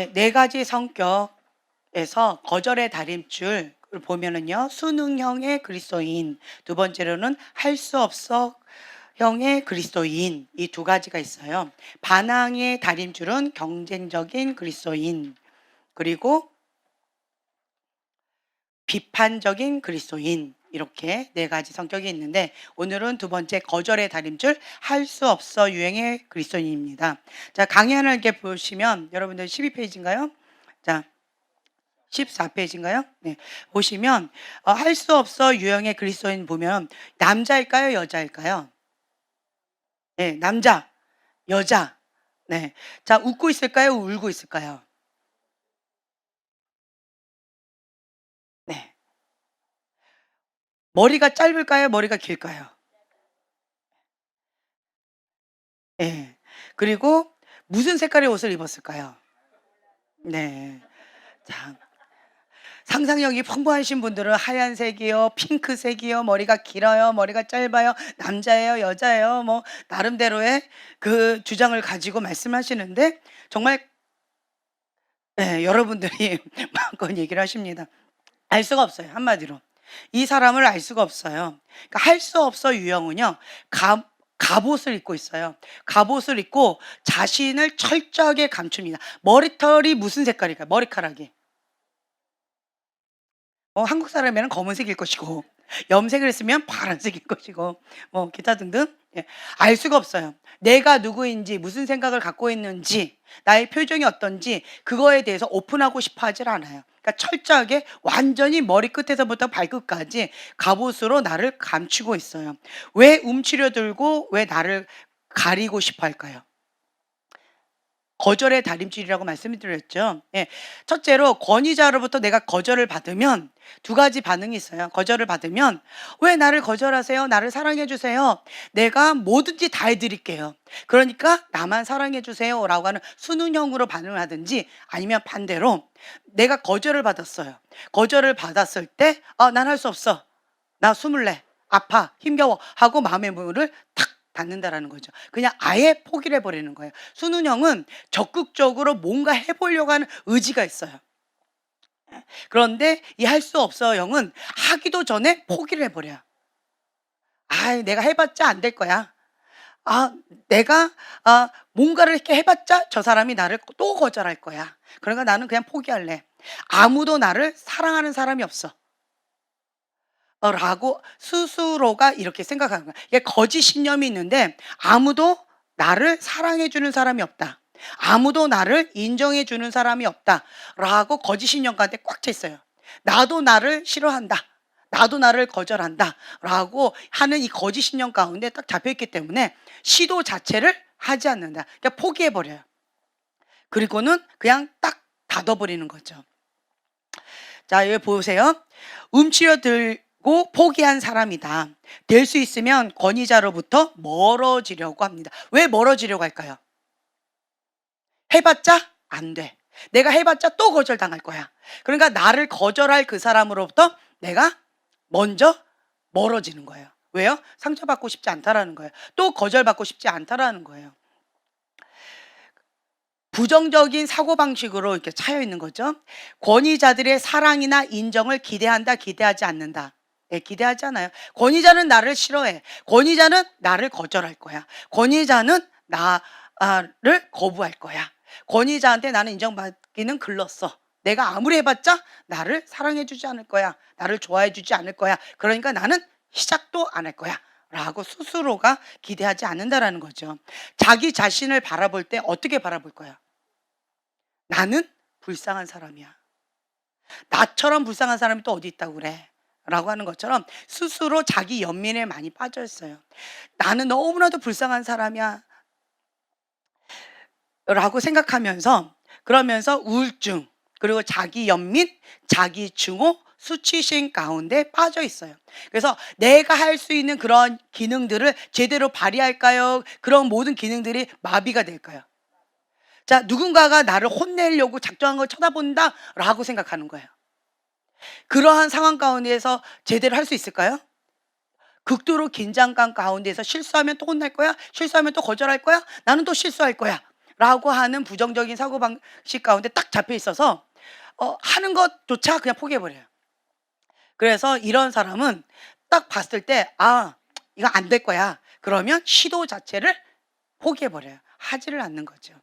네, 네 가지 성격에서 거절의 다림줄을 보면은요. 수능형의 그리스도인, 두 번째로는 할 수 없어 형의 그리스도인 이 두 가지가 있어요. 반항의 다림줄은 경쟁적인 그리스도인 그리고 비판적인 그리스도인 이렇게 네 가지 성격이 있는데 오늘은 두 번째 거절의 다림줄 할 수 없어 유행의 그리스도인입니다. 자 강의하는 이렇게 보시면 여러분들 12페이지인가요? 자 14페이지인가요? 네. 보시면 어, 할 수 없어 유형의 그리스도인 보면 남자일까요? 여자일까요? 네, 남자, 여자. 네. 자, 웃고 있을까요? 울고 있을까요? 네. 머리가 짧을까요? 머리가 길까요? 예. 그리고 무슨 색깔의 옷을 입었을까요? 네. 자, 상상력이 풍부하신 분들은 하얀색이요, 핑크색이요, 머리가 길어요, 머리가 짧아요, 남자예요, 여자예요, 뭐 나름대로의 그 주장을 가지고 말씀하시는데 정말 예, 여러분들이 마음껏 얘기를 하십니다. 알 수가 없어요. 한마디로. 이 사람을 알 수가 없어요. 그러니까 할 수 없어 유형은요. 가, 갑옷을 입고 있어요. 갑옷을 입고 자신을 철저하게 감춥니다. 머리털이 무슨 색깔일까요? 머리카락이. 어, 한국 사람이면 검은색일 것이고 염색을 했으면 파란색일 것이고 뭐 기타 등등 예, 알 수가 없어요. 내가 누구인지 무슨 생각을 갖고 있는지 나의 표정이 어떤지 그거에 대해서 오픈하고 싶어 하질 않아요. 그러니까 철저하게 완전히 머리끝에서부터 발끝까지 갑옷으로 나를 감추고 있어요. 왜 움츠려 들고 왜 나를 가리고 싶어 할까요? 거절의 다림줄이라고 말씀을 드렸죠. 예. 첫째로 권위자로부터 내가 거절을 받으면 두 가지 반응이 있어요. 거절을 받으면 왜 나를 거절하세요? 나를 사랑해 주세요. 내가 뭐든지 다 해드릴게요. 그러니까 나만 사랑해 주세요라고 하는 순응형으로 반응을 하든지 아니면 반대로 내가 거절을 받았어요. 거절을 받았을 때 아, 난 할 수 없어. 나 스물네. 아파. 힘겨워. 하고 마음의 문을 탁 닫는다라는 거죠. 그냥 아예 포기를 해버리는 거예요. 순운형은 적극적으로 뭔가 해보려고 하는 의지가 있어요. 그런데 이 할 수 없어 형은 하기도 전에 포기를 해버려요. 아, 내가 해봤자 안 될 거야. 아, 내가 아, 뭔가를 이렇게 해봤자 저 사람이 나를 또 거절할 거야. 그러니까 나는 그냥 포기할래. 아무도 나를 사랑하는 사람이 없어. 어, 라고 스스로가 이렇게 생각하는 거야. 이게 거짓 신념이 있는데 아무도 나를 사랑해 주는 사람이 없다. 아무도 나를 인정해 주는 사람이 없다. 라고 거짓 신념 가운데 꽉 차 있어요. 나도 나를 싫어한다. 나도 나를 거절한다. 라고 하는 이 거짓 신념 가운데 딱 잡혀 있기 때문에 시도 자체를 하지 않는다. 그러니까 포기해 버려요. 그리고는 그냥 딱 닫아버리는 거죠. 자, 여기 보세요. 움츠려들 고 포기한 사람이다. 될 수 있으면 권위자로부터 멀어지려고 합니다. 왜 멀어지려고 할까요? 해봤자 안 돼. 내가 해봤자 또 거절당할 거야. 그러니까 나를 거절할 그 사람으로부터 내가 먼저 멀어지는 거예요. 왜요? 상처받고 싶지 않다라는 거예요. 또 거절받고 싶지 않다라는 거예요. 부정적인 사고방식으로 이렇게 차여 있는 거죠. 권위자들의 사랑이나 인정을 기대한다, 기대하지 않는다. 예, 기대하지 않아요. 권위자는 나를 싫어해. 권위자는 나를 거절할 거야. 권위자는 나를 거부할 거야. 권위자한테 나는 인정받기는 글렀어. 내가 아무리 해봤자 나를 사랑해주지 않을 거야. 나를 좋아해주지 않을 거야. 그러니까 나는 시작도 안 할 거야. 라고 스스로가 기대하지 않는다라는 거죠. 자기 자신을 바라볼 때 어떻게 바라볼 거야? 나는 불쌍한 사람이야. 나처럼 불쌍한 사람이 또 어디 있다고 그래? 라고 하는 것처럼 스스로 자기 연민에 많이 빠져 있어요. 나는 너무나도 불쌍한 사람이야. 라고 생각하면서 그러면서 우울증 그리고 자기 연민, 자기 증오, 수치심 가운데 빠져 있어요. 그래서 내가 할 수 있는 그런 기능들을 제대로 발휘할까요? 그런 모든 기능들이 마비가 될까요? 자, 누군가가 나를 혼내려고 작정한 걸 쳐다본다 라고 생각하는 거예요. 그러한 상황 가운데에서 제대로 할 수 있을까요? 극도로 긴장감 가운데서 실수하면 또 혼날 거야? 실수하면 또 거절할 거야? 나는 또 실수할 거야. 라고 하는 부정적인 사고방식 가운데 딱 잡혀 있어서 어, 하는 것조차 그냥 포기해버려요. 그래서 이런 사람은 딱 봤을 때, 아, 이거 안 될 거야. 그러면 시도 자체를 포기해버려요. 하지를 않는 거죠.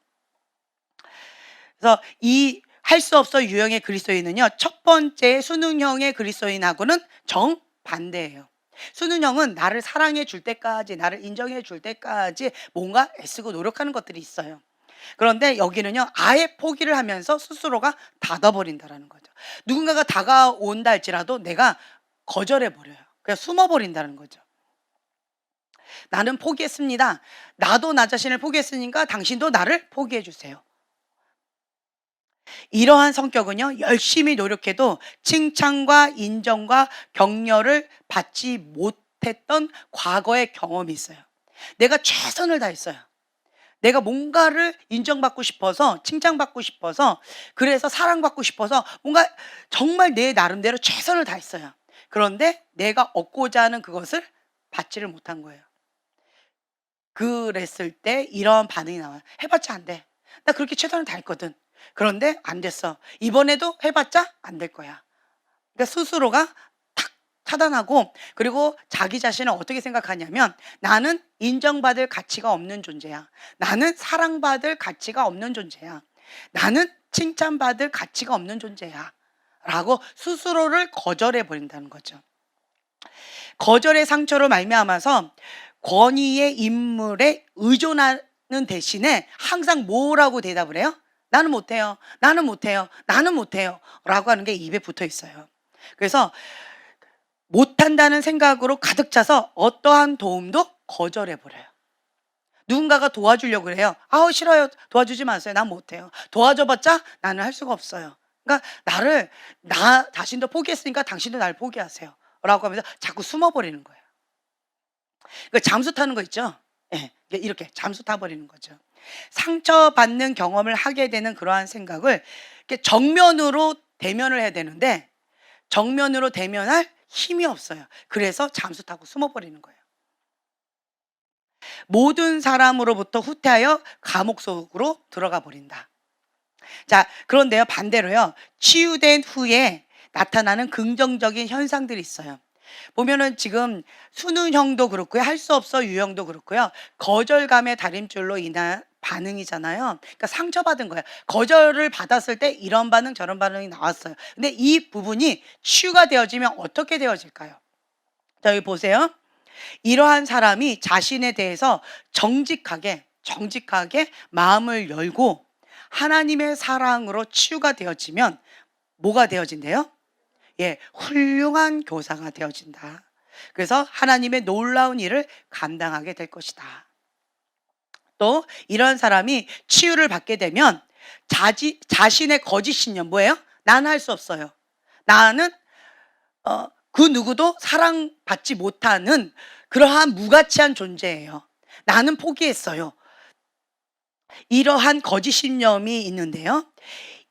그래서 이 할 수 없어 유형의 그리스도인은요, 첫 번째 수능형의 그리스도인하고는 정반대예요. 수능형은 나를 사랑해 줄 때까지, 나를 인정해 줄 때까지 뭔가 애쓰고 노력하는 것들이 있어요. 그런데 여기는요, 아예 포기를 하면서 스스로가 닫아버린다라는 거죠. 누군가가 다가온다 할지라도 내가 거절해 버려요. 그냥 숨어 버린다는 거죠. 나는 포기했습니다. 나도 나 자신을 포기했으니까 당신도 나를 포기해 주세요. 이러한 성격은요, 열심히 노력해도 칭찬과 인정과 격려를 받지 못했던 과거의 경험이 있어요. 내가 최선을 다했어요. 내가 뭔가를 인정받고 싶어서, 칭찬받고 싶어서, 그래서 사랑받고 싶어서 뭔가 정말 내 나름대로 최선을 다했어요. 그런데 내가 얻고자 하는 그것을 받지를 못한 거예요. 그랬을 때 이런 반응이 나와요. 해봤자 안 돼. 나 그렇게 최선을 다했거든. 그런데 안 됐어. 이번에도 해봤자 안 될 거야. 그러니까 스스로가 탁 차단하고 그리고 자기 자신을 어떻게 생각하냐면 나는 인정받을 가치가 없는 존재야. 나는 사랑받을 가치가 없는 존재야. 나는 칭찬받을 가치가 없는 존재야. 라고 스스로를 거절해 버린다는 거죠. 거절의 상처로 말미암아서 권위의 인물에 의존하는 대신에 항상 뭐라고 대답을 해요? 나는 못해요. 나는 못해요. 나는 못해요. 라고 하는 게 입에 붙어 있어요. 그래서 못한다는 생각으로 가득 차서 어떠한 도움도 거절해 버려요. 누군가가 도와주려고 그래요. 아우 싫어요. 도와주지 마세요. 난 못해요. 도와줘봤자 나는 할 수가 없어요. 그러니까 나를 나 자신도 포기했으니까 당신도 날 포기하세요. 라고 하면서 자꾸 숨어버리는 거예요. 그 잠수 타는 거 있죠? 예, 이렇게 잠수 타버리는 거죠. 상처받는 경험을 하게 되는 그러한 생각을 정면으로 대면을 해야 되는데 정면으로 대면할 힘이 없어요. 그래서 잠수 타고 숨어버리는 거예요. 모든 사람으로부터 후퇴하여 감옥 속으로 들어가 버린다. 자, 그런데요, 반대로요, 치유된 후에 나타나는 긍정적인 현상들이 있어요. 보면은 지금 수능형도 그렇고요. 할 수 없어 유형도 그렇고요. 거절감의 다림줄로 인한 반응이잖아요. 그러니까 상처받은 거예요. 거절을 받았을 때 이런 반응 저런 반응이 나왔어요. 근데 이 부분이 치유가 되어지면 어떻게 되어질까요? 자, 여기 보세요. 이러한 사람이 자신에 대해서 정직하게 정직하게 마음을 열고 하나님의 사랑으로 치유가 되어지면 뭐가 되어진대요? 예, 훌륭한 교사가 되어진다. 그래서 하나님의 놀라운 일을 감당하게 될 것이다. 또 이런 사람이 치유를 받게 되면 자지, 자신의 거짓 신념 뭐예요? 나는 할 수 없어요. 나는 어, 그 누구도 사랑받지 못하는 그러한 무가치한 존재예요. 나는 포기했어요. 이러한 거짓 신념이 있는데요.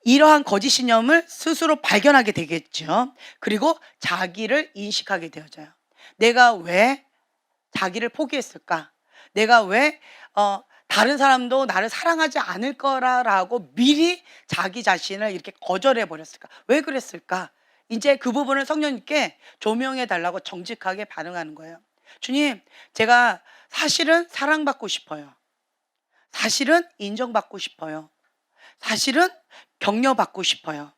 이러한 거짓 신념을 스스로 발견하게 되겠죠. 그리고 자기를 인식하게 되어져요. 내가 왜 자기를 포기했을까? 내가 왜 어, 다른 사람도 나를 사랑하지 않을 거라라고 미리 자기 자신을 이렇게 거절해 버렸을까? 왜 그랬을까? 이제 그 부분을 성령님께 조명해 달라고 정직하게 반응하는 거예요. 주님, 제가 사실은 사랑받고 싶어요. 사실은 인정받고 싶어요. 사실은 격려받고 싶어요.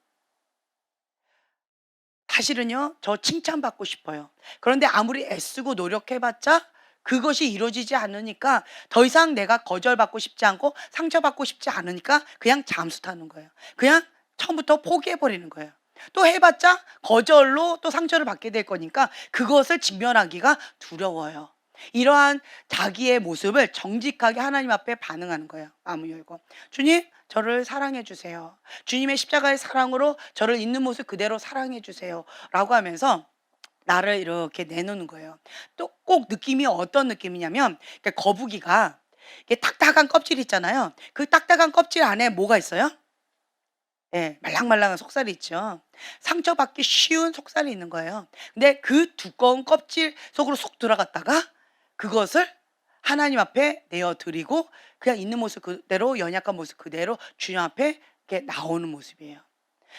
사실은요, 저 칭찬받고 싶어요. 그런데 아무리 애쓰고 노력해봤자 그것이 이루어지지 않으니까 더 이상 내가 거절받고 싶지 않고 상처받고 싶지 않으니까 그냥 잠수 타는 거예요. 그냥 처음부터 포기해버리는 거예요. 또 해봤자 거절로 또 상처를 받게 될 거니까 그것을 직면하기가 두려워요. 이러한 자기의 모습을 정직하게 하나님 앞에 반응하는 거예요. 마음을 열고. 주님, 저를 사랑해 주세요. 주님의 십자가의 사랑으로 저를 있는 모습 그대로 사랑해 주세요. 라고 하면서 나를 이렇게 내놓는 거예요. 또 꼭 느낌이 어떤 느낌이냐면 그러니까 거북이가 이게 딱딱한 껍질 있잖아요. 그 딱딱한 껍질 안에 뭐가 있어요? 예, 말랑말랑한 속살이 있죠. 상처받기 쉬운 속살이 있는 거예요. 근데 그 두꺼운 껍질 속으로 쏙 들어갔다가 그것을 하나님 앞에 내어 드리고 그냥 있는 모습 그대로 연약한 모습 그대로 주님 앞에 이렇게 나오는 모습이에요.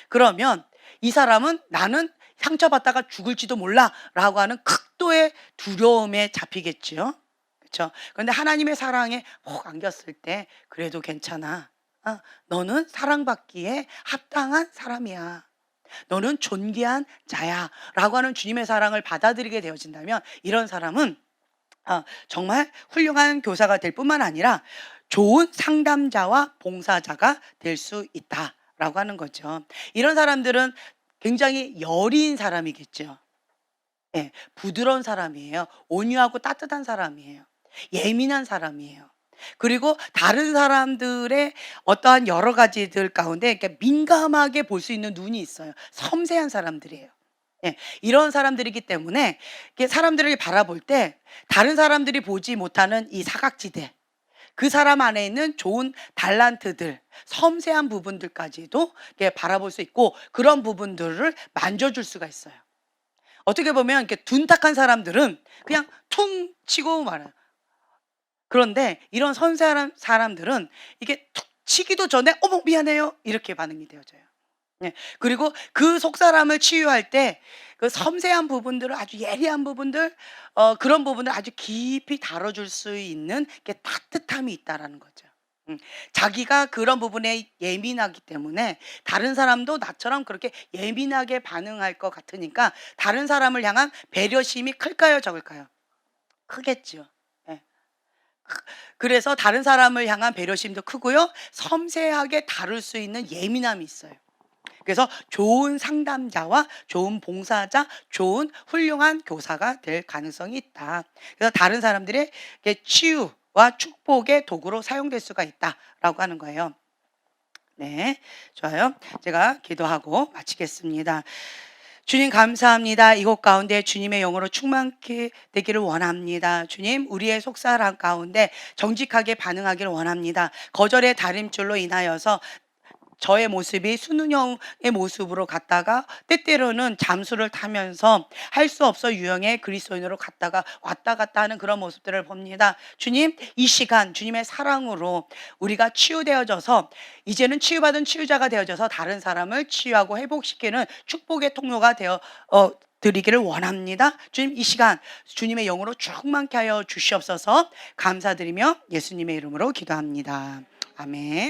그러면 이 사람은 나는 상처받다가 죽을지도 몰라라고 하는 극도의 두려움에 잡히겠지요. 그렇죠? 그런데 하나님의 사랑에 혹 안겼을 때 그래도 괜찮아. 아, 너는 사랑받기에 합당한 사람이야. 너는 존귀한 자야. 라고 하는 주님의 사랑을 받아들이게 되어진다면 이런 사람은 아, 정말 훌륭한 교사가 될 뿐만 아니라 좋은 상담자와 봉사자가 될 수 있다라고 하는 거죠. 이런 사람들은 굉장히 여린 사람이겠죠. 예, 부드러운 사람이에요. 온유하고 따뜻한 사람이에요. 예민한 사람이에요. 그리고 다른 사람들의 어떠한 여러 가지들 가운데 이렇게 민감하게 볼 수 있는 눈이 있어요. 섬세한 사람들이에요. 예, 이런 사람들이기 때문에 사람들을 바라볼 때 다른 사람들이 보지 못하는 이 사각지대, 그 사람 안에 있는 좋은 달란트들, 섬세한 부분들까지도 바라볼 수 있고 그런 부분들을 만져줄 수가 있어요. 어떻게 보면 이렇게 둔탁한 사람들은 그냥 퉁 치고 말아요. 그런데 이런 섬세한 사람들은 이게 툭 치기도 전에 어머 미안해요 이렇게 반응이 되어져요. 예. 그리고 그 속사람을 치유할 때 그 섬세한 부분들을 아주 예리한 부분들 어 그런 부분을 아주 깊이 다뤄줄 수 있는 게 따뜻함이 있다라는 거죠. 음. 자기가 그런 부분에 예민하기 때문에 다른 사람도 나처럼 그렇게 예민하게 반응할 것 같으니까 다른 사람을 향한 배려심이 클까요, 적을까요? 크겠죠. 예. 크- 그래서 다른 사람을 향한 배려심도 크고요. 섬세하게 다룰 수 있는 예민함이 있어요. 그래서 좋은 상담자와 좋은 봉사자, 좋은 훌륭한 교사가 될 가능성이 있다. 그래서 다른 사람들의 치유와 축복의 도구로 사용될 수가 있다라고 하는 거예요. 네, 좋아요. 제가 기도하고 마치겠습니다. 주님 감사합니다. 이곳 가운데 주님의 영으로 충만케 되기를 원합니다. 주님, 우리의 속사람 가운데 정직하게 반응하기를 원합니다. 거절의 다림줄로 인하여서 저의 모습이 순은형의 모습으로 갔다가 때때로는 잠수를 타면서 할 수 없어 유형의 그리스도인으로 갔다가 왔다 갔다 하는 그런 모습들을 봅니다. 주님, 이 시간 주님의 사랑으로 우리가 치유되어져서 이제는 치유받은 치유자가 되어져서 다른 사람을 치유하고 회복시키는 축복의 통로가 되어 어, 드리기를 원합니다. 주님 이 시간 주님의 영으로 충만케 하여 주시옵소서 감사드리며 예수님의 이름으로 기도합니다. 아멘.